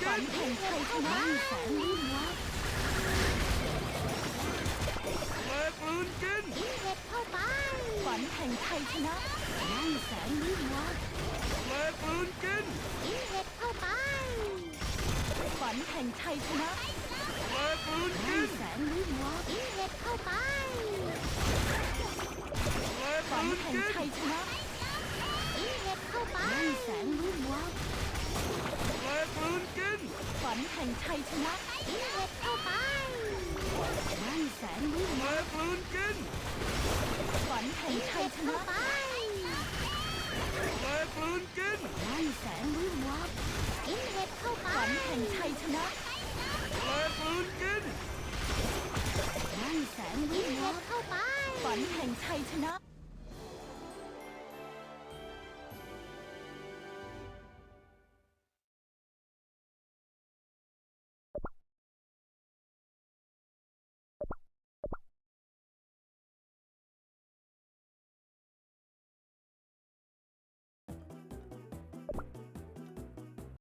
ฝันแห่งชัยชนะแสนลื่นวับยิงเห็ดเข้าไปฝันแห่งชัยชนะนั่งแสนลื่นวับยิงเห็ดเข้าไปฝันแห่งชัยชนะนั่งแสนลื่นวับยิงเห็ดเข้าไปฝันแห่งชัยชนะยิงเห็ดเข้าไปนั่งแสนลื่นวับ แห่งชัยชนะเห็ดเข้าไปนั่นแสนวิมานกลืนกินฝันแห่งชัยชนะไปแม่กลืนกินนั่นแสนวิมานกินเห็ดเข้าไปฝันแห่งชัยชนะแม่กลืนกินนั่นแสนวิมานเข้าไปฝันแห่งชัยชนะ